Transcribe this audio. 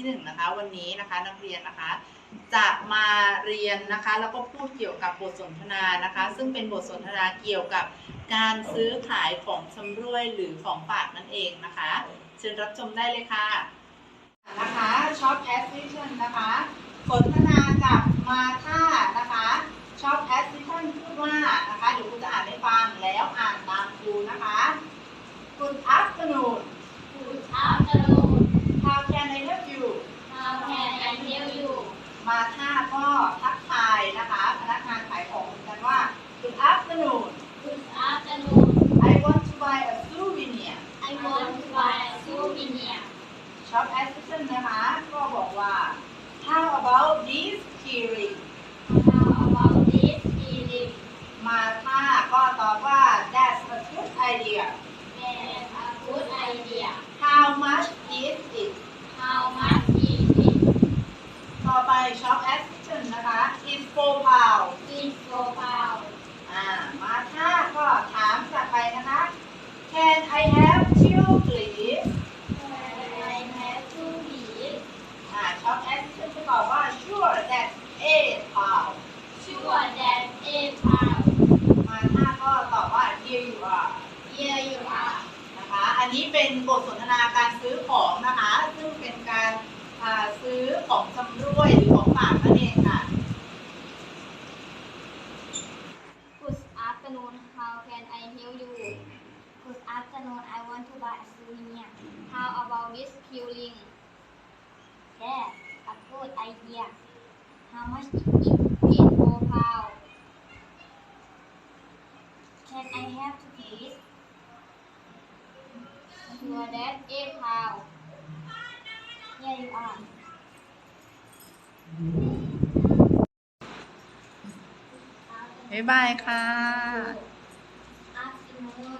ที่1นนะคะวันนี้นะคะนักเรียนนะคะจะมาเรียนนะคะแล้วก็พูดเกี่ยวกับบทสนทนานะคะซึ่งเป็นบทสนทนาเกี่ยวกับการซื้อขายของชำรวยหรือของฝากนั่นเองนะคะเชิญรับชมได้เลยค่ะนะคะช็อปแอสซิชันนะคะสนทนากับมาท่าาท่าก็ทักทายนะคะพนักงานขายของกันว่า Good afternoon Good afternoon I want to buy a souvenir I want to buy a souvenir Shop assistant นะคะ ก็บอกว่า How about this keyring How about this keyring มาท่าก็ตอบว่า That's a good idea That's a good idea How much is it How much ร์พาวอินโฟพาวอ่า มาถ้าก็ถามกลับไปนะคะ Can I have two please h อแ p สซูบีอ่าช็อตแอสขึ้นไกอนว่า Sure that A p o u Sure that a p o w มาถ้าก็ตอบว่า Here you are เยียอยู่อ่ะนะคะ อันนี้เป็นบทสนทนาการซื้อของนะคะ ซึ่งเป็นการ อ่า ซื้อของจำรวยหรือของฝากนั่นเองค่ะ afternoon. How can I help you? Good afternoon. I want to buy a souvenir. How about this peeling? Yeah, a good idea. How much is it for pound? Can I have to please? Sure, that eight pound. Here you are. บ๊ายบายค่ะ